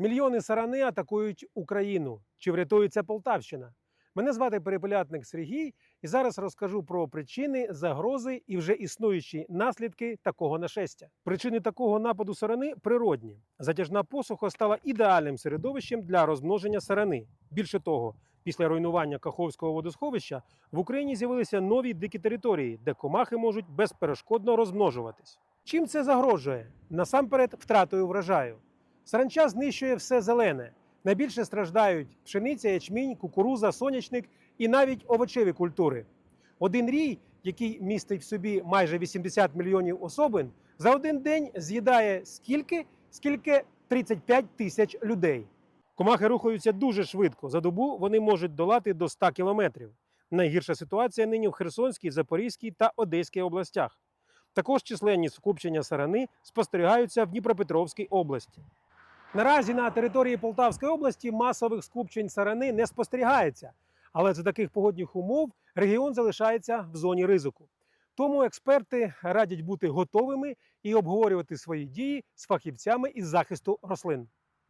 Мільйони сарани атакують Україну. Чи врятується Полтавщина? Мене звати Перепелятник Сергій, і зараз розкажу про причини, загрози і вже існуючі наслідки такого нашестя. Причини такого нападу сарани природні. Затяжна посуха стала ідеальним середовищем для розмноження сарани. Більше того, після руйнування Каховського водосховища в Україні з'явилися нові дикі території, де комахи можуть безперешкодно розмножуватись. Чим це загрожує? Насамперед, втратою врожаю. Саранча знищує все зелене. Найбільше страждають пшениця, ячмінь, кукуруза, сонячник і навіть овочеві культури. Один рій, який містить в собі майже 80 мільйонів особин, за один день з'їдає скільки? Скільки 35 тисяч людей. Комахи рухаються дуже швидко. За добу вони можуть долати до 100 кілометрів. Найгірша ситуація нині в Херсонській, Запорізькій та Одеській областях. Також численні скупчення сарани спостерігаються в Дніпропетровській області. Наразі на території Полтавської області масових скупчень сарани не спостерігається, але за таких погодних умов регіон залишається в зоні ризику. Тому експерти радять бути готовими і обговорювати свої дії з фахівцями із захисту рослин.